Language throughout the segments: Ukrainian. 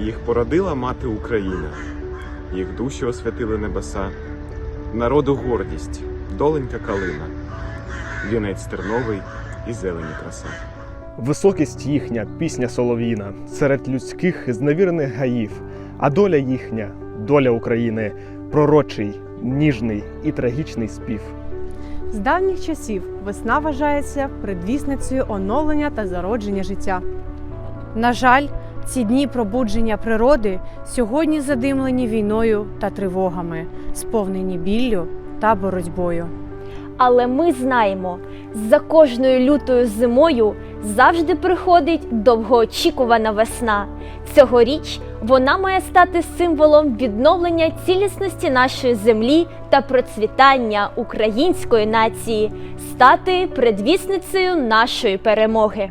Їх породила мати Україна, їх душі освятили небеса, народу гордість, доленька калина, вінець терновий і зелені краса. Високість їхня пісня солов'їна серед людських зневірених гаїв, а доля їхня, доля України, пророчий, ніжний і трагічний спів. З давніх часів весна вважається предвісницею оновлення та зародження життя. На жаль, ці дні пробудження природи сьогодні задимлені війною та тривогами, сповнені біллю та боротьбою. Але ми знаємо, за кожною лютою зимою завжди приходить довгоочікувана весна. Цьогоріч вона має стати символом відновлення цілісності нашої землі та процвітання української нації, стати предвісницею нашої перемоги.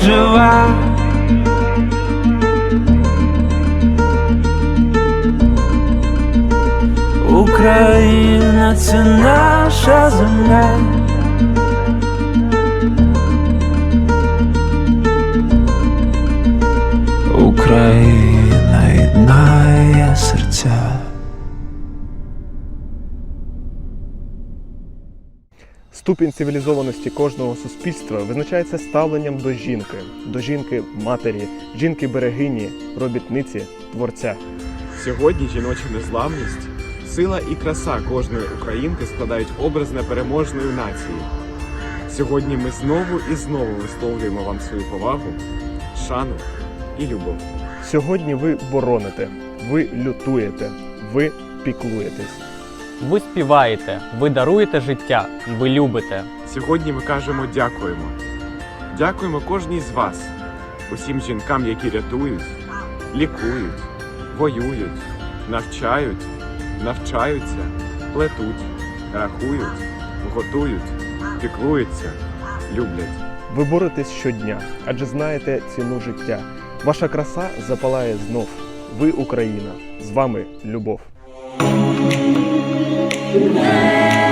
жива. Україна це наша земля. Ступінь цивілізованості кожного суспільства визначається ставленням до жінки, до жінки матері, жінки берегині, робітниці, творця. Сьогодні жіноча незламність, сила і краса кожної українки складають образ непереможної нації. Сьогодні ми знову і знову висловлюємо вам свою повагу, шану і любов. Сьогодні ви бороните, ви лютуєте, ви піклуєтесь. Ви співаєте, ви даруєте життя, ви любите. Сьогодні ми кажемо дякуємо. Дякуємо кожній з вас, усім жінкам, які рятують, лікують, воюють, навчають, навчаються, плетуть, рахують, готують, піклуються, люблять. Ви боретесь щодня, адже знаєте ціну життя. Ваша краса запалає знов. Ви Україна. З вами любов. Там,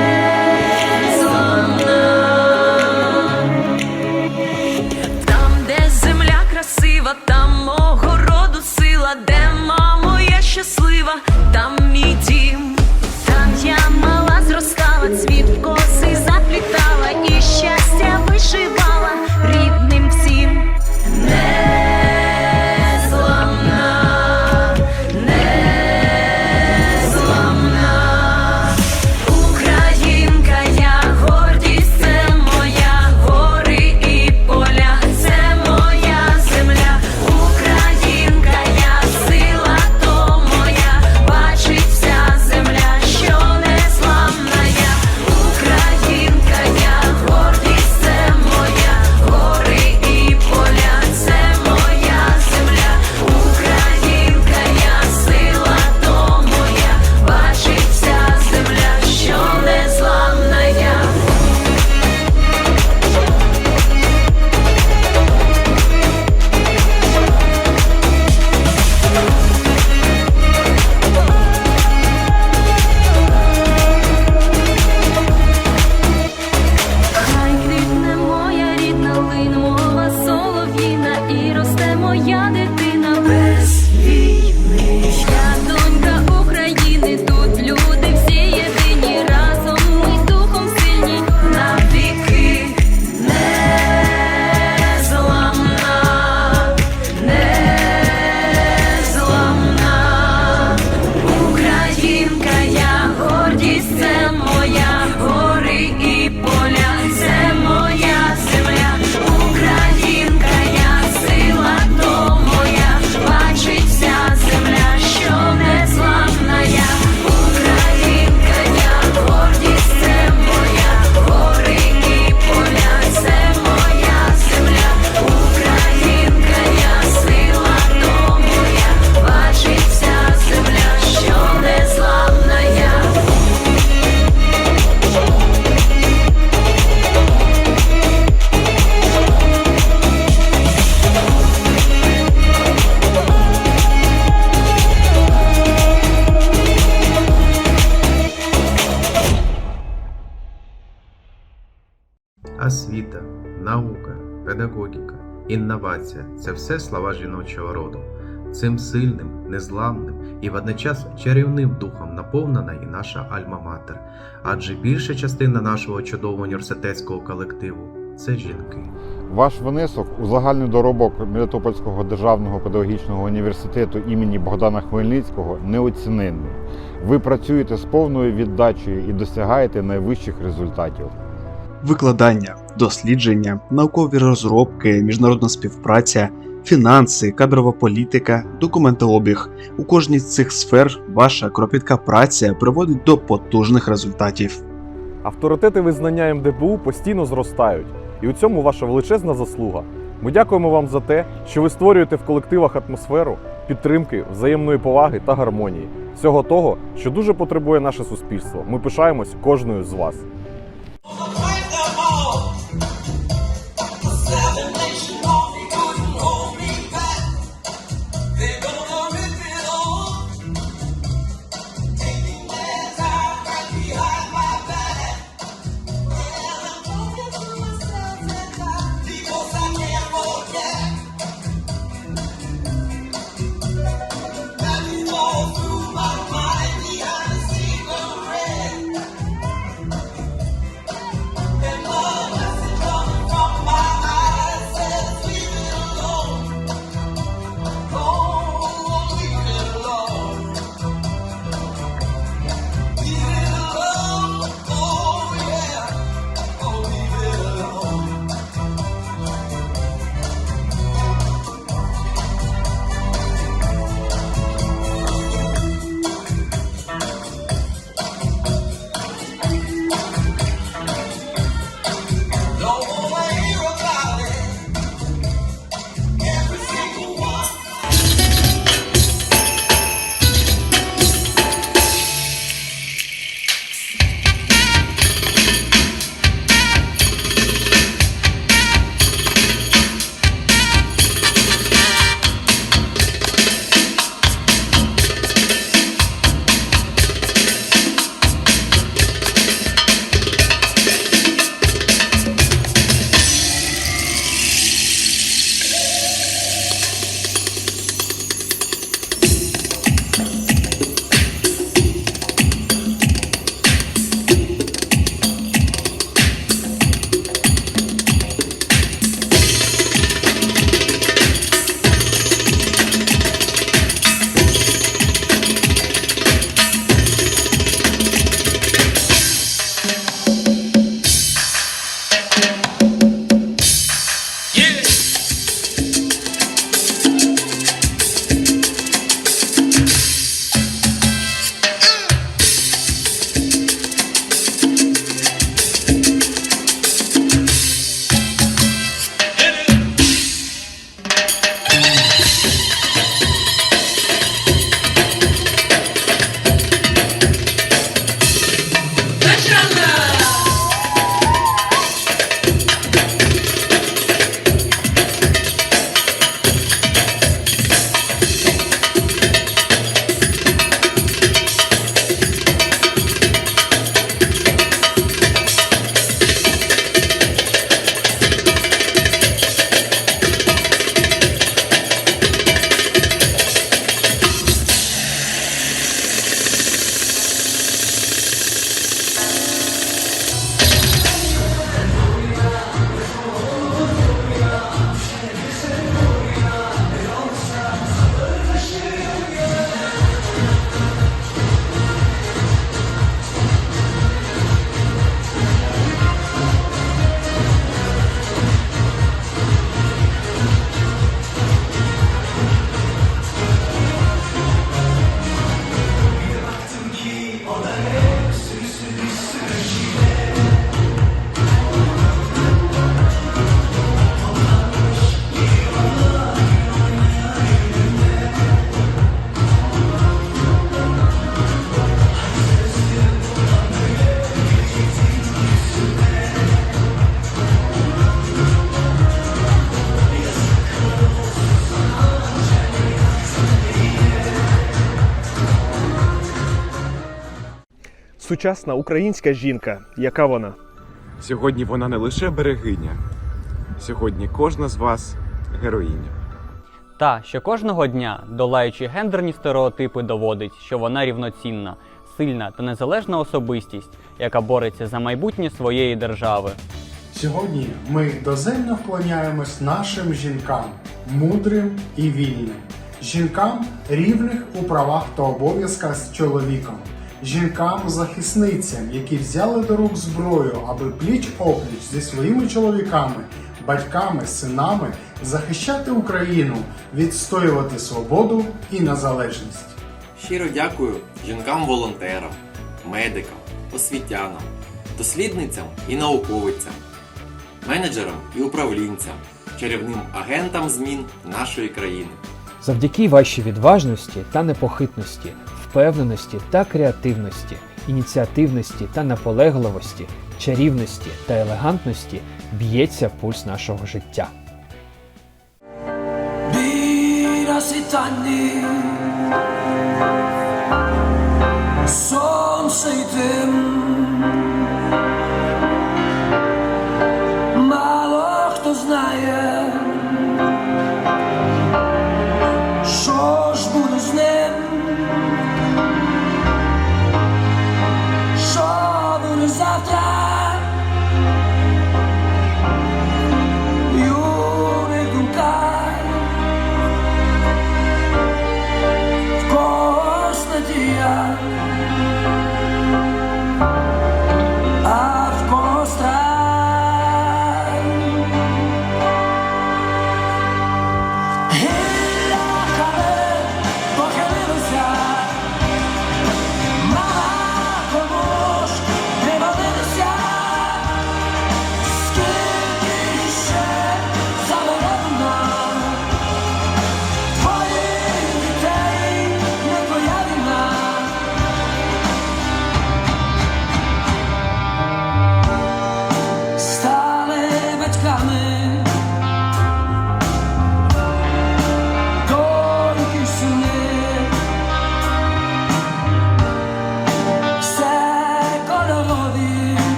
інновація це все слова жіночого роду. Цим сильним, незламним і водночас чарівним духом наповнена і наша альма-матер, адже більша частина нашого чудового університетського колективу це жінки. Ваш внесок у загальний доробок Мелітопольського державного педагогічного університету імені Богдана Хмельницького неоціненний. Ви працюєте з повною віддачею і досягаєте найвищих результатів. викладання, дослідження, наукові розробки, міжнародна співпраця, фінанси, кадрова політика, документообіг. У кожній з цих сфер ваша кропітка праця приводить до потужних результатів. Авторитети визнання МДПУ постійно зростають, і у цьому ваша величезна заслуга. Ми дякуємо вам за те, що ви створюєте в колективах атмосферу підтримки, взаємної поваги та гармонії. Всього того, що дуже потребує наше суспільство. Ми пишаємось кожною з вас. Сучасна українська жінка? Яка вона? Сьогодні вона не лише берегиня, сьогодні кожна з вас героїня. Та що кожного дня, долаючи гендерні стереотипи, доводить, що вона рівноцінна, сильна та незалежна особистість, яка бореться за майбутнє своєї держави. Сьогодні ми доземно вклоняємось нашим жінкам, мудрим і вільним, жінкам рівних у правах та обов'язках з чоловіком, жінкам-захисницям, які взяли до рук зброю, аби пліч опліч зі своїми чоловіками, батьками, синами захищати Україну, відстоювати свободу і незалежність. Щиро дякую жінкам-волонтерам, медикам, освітянам, дослідницям і науковицям, менеджерам і управлінцям, чарівним агентам змін нашої країни. Завдяки вашій відважності та непохитності, впевненості та креативності, ініціативності та наполегливості, чарівності та елегантності б'ється пульс нашого життя. Сонце йде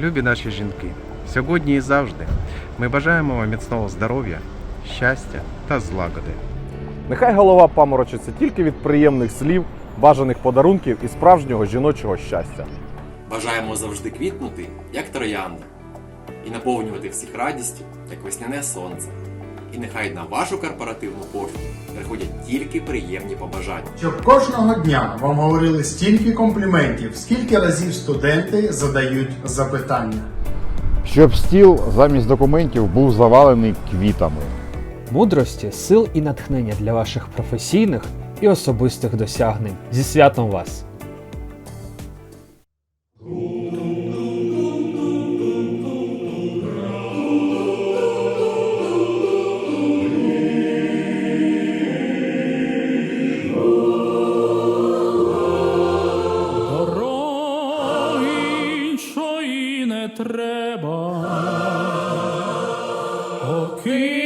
Любі наші жінки, сьогодні і завжди ми бажаємо вам міцного здоров'я, щастя та злагоди. Нехай голова паморочиться тільки від приємних слів, бажаних подарунків і справжнього жіночого щастя. Бажаємо завжди квітнути, як троянда, і наповнювати всіх радістю, як весняне сонце. І нехай на вашу корпоративну пошту приходять тільки приємні побажання. Щоб кожного дня вам говорили стільки компліментів, скільки разів студенти задають запитання. Щоб стіл замість документів був завалений квітами. Мудрості, сил і натхнення для ваших професійних і особистих досягнень. Зі святом вас! Не треба, поки